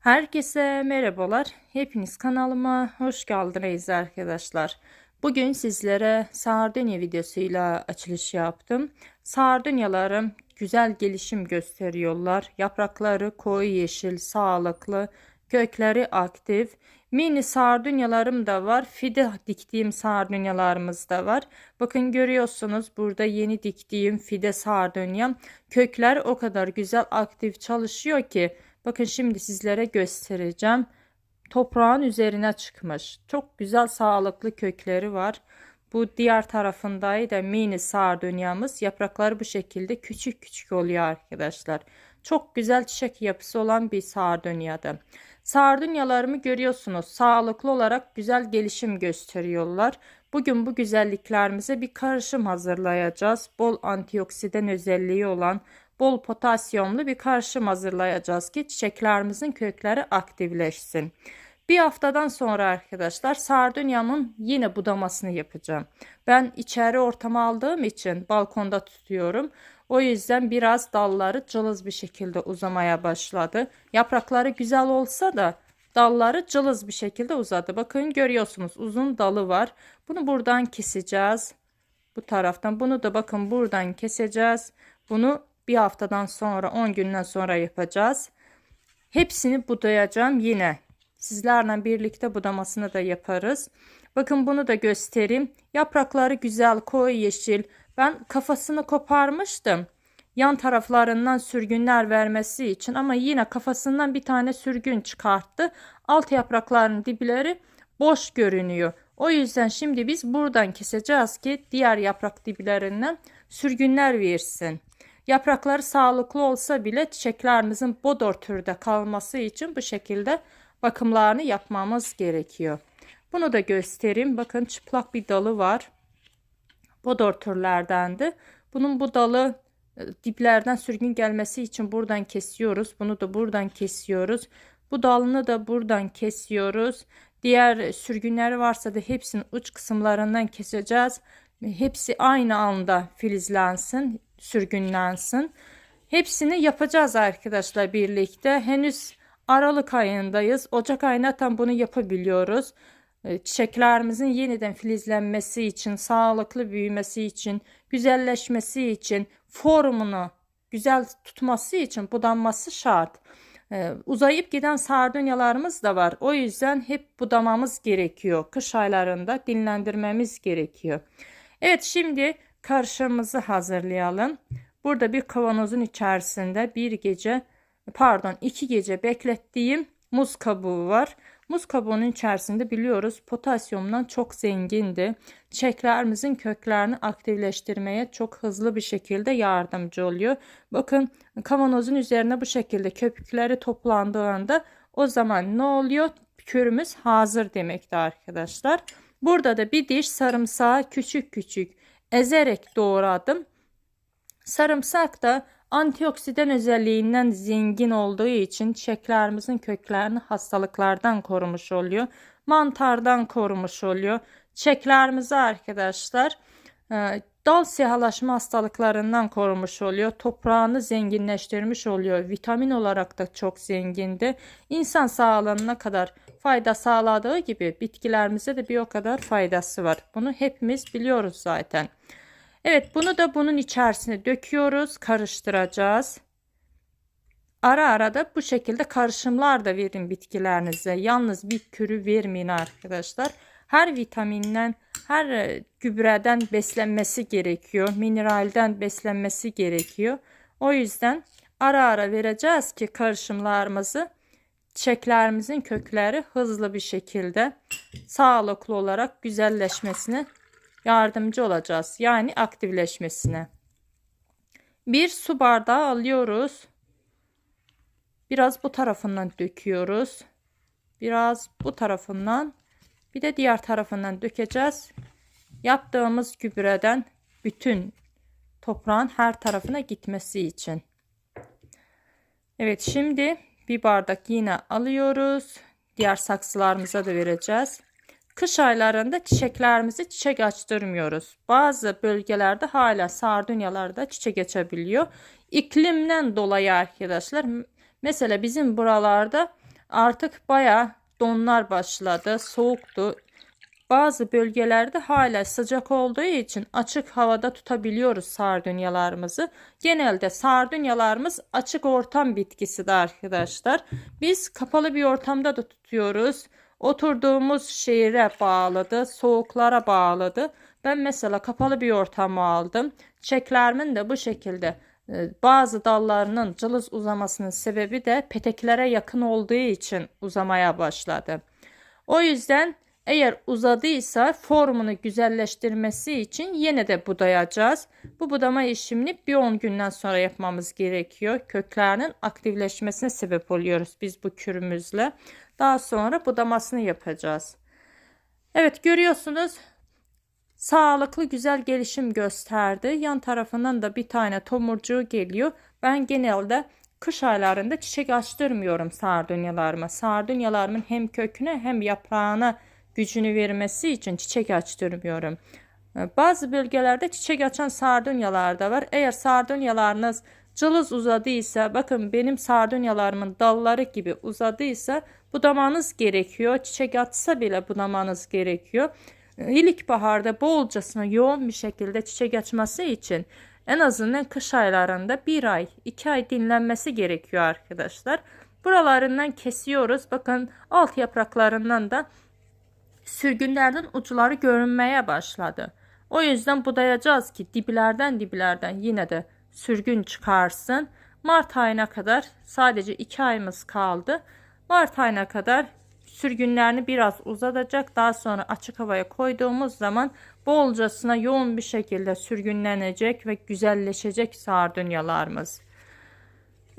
Herkese merhabalar. Hepiniz kanalıma hoş geldiniz arkadaşlar. Bugün sizlere sardunya videosuyla açılış yaptım. Sardunyalarım güzel gelişim gösteriyorlar. Yaprakları koyu yeşil, sağlıklı, kökleri aktif. Mini sardunyalarım da var. Fide diktiğim sardunyalarımız da var. Bakın görüyorsunuz burada yeni diktiğim fide sardunyam. Kökler o kadar güzel aktif çalışıyor ki Bakın şimdi sizlere göstereceğim. Toprağın üzerine çıkmış. Çok güzel sağlıklı kökleri var. Bu diğer tarafındaydı mini sardunyamız. Yaprakları bu şekilde küçük küçük oluyor arkadaşlar. Çok güzel çiçek yapısı olan bir sardunyadı. Sardunyalarımı görüyorsunuz. Sağlıklı olarak güzel gelişim gösteriyorlar. Bugün bu güzelliklerimize bir karışım hazırlayacağız. Bol antioksidan özelliği olan bol potasyumlu bir karışım hazırlayacağız ki çiçeklerimizin kökleri aktifleşsin. Bir haftadan sonra arkadaşlar sardunyamın yine budamasını yapacağım. Ben içeri ortama aldığım için balkonda tutuyorum. O yüzden biraz dalları cılız bir şekilde uzamaya başladı. Yaprakları güzel olsa da dalları cılız bir şekilde uzadı. Bakın görüyorsunuz uzun dalı var. Bunu buradan keseceğiz. Bu taraftan bunu da bakın buradan keseceğiz. Bunu bir haftadan sonra 10 günden sonra yapacağız. Hepsini budayacağım yine. Sizlerle birlikte budamasını da yaparız. Bakın bunu da göstereyim. Yaprakları güzel koyu yeşil. Ben kafasını koparmıştım. Yan taraflarından sürgünler vermesi için ama yine kafasından bir tane sürgün çıkarttı. Alt yaprakların dipleri boş görünüyor. O yüzden şimdi biz buradan keseceğiz ki diğer yaprak diplerinden sürgünler versin. Yaprakları sağlıklı olsa bile çiçeklerimizin bodor türde kalması için bu şekilde bakımlarını yapmamız gerekiyor. Bunu da göstereyim. Bakın çıplak bir dalı var. Bodor türlerdendi. Bunun bu dalı e, diplerden sürgün gelmesi için buradan kesiyoruz. Bunu da buradan kesiyoruz. Bu dalını da buradan kesiyoruz. Diğer sürgünleri varsa da hepsinin uç kısımlarından keseceğiz. Hepsi aynı anda filizlensin sürgünlensin. Hepsini yapacağız arkadaşlar birlikte. Henüz Aralık ayındayız. Ocak ayına tam bunu yapabiliyoruz. Ee, çiçeklerimizin yeniden filizlenmesi için, sağlıklı büyümesi için, güzelleşmesi için, formunu güzel tutması için budanması şart. Ee, uzayıp giden sardunyalarımız da var. O yüzden hep budamamız gerekiyor. Kış aylarında dinlendirmemiz gerekiyor. Evet şimdi karışımımızı hazırlayalım. Burada bir kavanozun içerisinde bir gece pardon iki gece beklettiğim muz kabuğu var. Muz kabuğunun içerisinde biliyoruz potasyumdan çok zengindi. Çiçeklerimizin köklerini aktifleştirmeye çok hızlı bir şekilde yardımcı oluyor. Bakın kavanozun üzerine bu şekilde köpükleri toplandığında o zaman ne oluyor? Kürümüz hazır demekti arkadaşlar. Burada da bir diş sarımsağı küçük küçük ezerek doğradım. Sarımsak da antioksidan özelliğinden zengin olduğu için çiçeklerimizin köklerini hastalıklardan korumuş oluyor. Mantardan korumuş oluyor. Çiçeklerimizi arkadaşlar e, dal siyalaşma hastalıklarından korumuş oluyor. Toprağını zenginleştirmiş oluyor. Vitamin olarak da çok zengindi. İnsan sağlığına kadar fayda sağladığı gibi bitkilerimize de bir o kadar faydası var. Bunu hepimiz biliyoruz zaten. Evet bunu da bunun içerisine döküyoruz. Karıştıracağız. Ara ara da bu şekilde karışımlar da verin bitkilerinize. Yalnız bir kürü vermeyin arkadaşlar. Her vitaminden, her e, gübreden beslenmesi gerekiyor. Mineralden beslenmesi gerekiyor. O yüzden ara ara vereceğiz ki karışımlarımızı çiçeklerimizin kökleri hızlı bir şekilde sağlıklı olarak güzelleşmesine yardımcı olacağız. Yani aktifleşmesine. Bir su bardağı alıyoruz. Biraz bu tarafından döküyoruz. Biraz bu tarafından bir de diğer tarafından dökeceğiz. Yaptığımız gübreden bütün toprağın her tarafına gitmesi için. Evet şimdi bir bardak yine alıyoruz. Diğer saksılarımıza da vereceğiz. Kış aylarında çiçeklerimizi çiçek açtırmıyoruz. Bazı bölgelerde hala sardunyalarda çiçek açabiliyor. İklimden dolayı arkadaşlar mesela bizim buralarda Artık baya donlar başladı. Soğuktu. Bazı bölgelerde hala sıcak olduğu için açık havada tutabiliyoruz sardunyalarımızı. Genelde sardunyalarımız açık ortam bitkisidir arkadaşlar. Biz kapalı bir ortamda da tutuyoruz. Oturduğumuz şehire bağlıdı, soğuklara bağlıdı. Ben mesela kapalı bir ortamı aldım. Çiçeklerimin de bu şekilde e, bazı dallarının cılız uzamasının sebebi de peteklere yakın olduğu için uzamaya başladı. O yüzden eğer uzadıysa formunu güzelleştirmesi için yine de budayacağız. Bu budama işlemini bir 10 günden sonra yapmamız gerekiyor. Köklerinin aktifleşmesine sebep oluyoruz biz bu kürümüzle. Daha sonra budamasını yapacağız. Evet görüyorsunuz sağlıklı güzel gelişim gösterdi. Yan tarafından da bir tane tomurcuğu geliyor. Ben genelde kış aylarında çiçek açtırmıyorum sardunyalarıma. Sardunyalarımın hem köküne hem yaprağına gücünü vermesi için çiçek açtırmıyorum. Bazı bölgelerde çiçek açan sardunyalar da var. Eğer sardunyalarınız cılız uzadıysa bakın benim sardunyalarımın dalları gibi uzadıysa budamanız gerekiyor. Çiçek atsa bile budamanız gerekiyor. İlkbaharda bolcasına yoğun bir şekilde çiçek açması için en azından kış aylarında bir ay iki ay dinlenmesi gerekiyor arkadaşlar. Buralarından kesiyoruz. Bakın alt yapraklarından da sürgünlerden uçları görünmeye başladı. O yüzden budayacağız ki diplerden diplerden yine de sürgün çıkarsın. Mart ayına kadar sadece 2 ayımız kaldı. Mart ayına kadar sürgünlerini biraz uzatacak. Daha sonra açık havaya koyduğumuz zaman bolcasına yoğun bir şekilde sürgünlenecek ve güzelleşecek sardunyalarımız.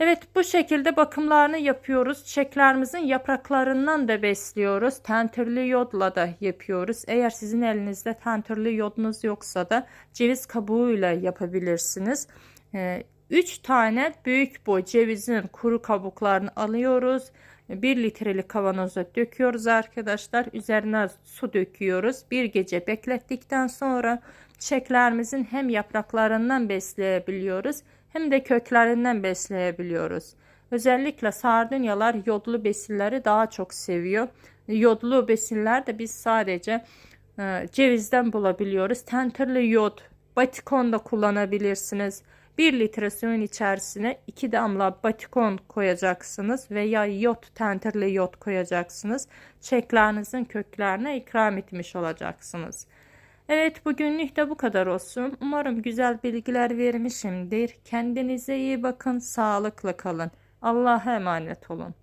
Evet bu şekilde bakımlarını yapıyoruz. Çiçeklerimizin yapraklarından da besliyoruz. Tentirli yodla da yapıyoruz. Eğer sizin elinizde tentirli yodunuz yoksa da ceviz kabuğuyla yapabilirsiniz. 3 ee, tane büyük boy cevizin kuru kabuklarını alıyoruz. 1 litrelik kavanoza döküyoruz arkadaşlar. Üzerine su döküyoruz. Bir gece beklettikten sonra çiçeklerimizin hem yapraklarından besleyebiliyoruz hem de köklerinden besleyebiliyoruz. Özellikle sardunyalar yodlu besinleri daha çok seviyor. Yodlu besinler de biz sadece e, cevizden bulabiliyoruz. Tentirli yod, batikon da kullanabilirsiniz. 1 litre suyun içerisine 2 damla batikon koyacaksınız veya yod, tentirli yod koyacaksınız. Çeklerinizin köklerine ikram etmiş olacaksınız. Evet bugünlük de bu kadar olsun. Umarım güzel bilgiler vermişimdir. Kendinize iyi bakın, sağlıklı kalın. Allah'a emanet olun.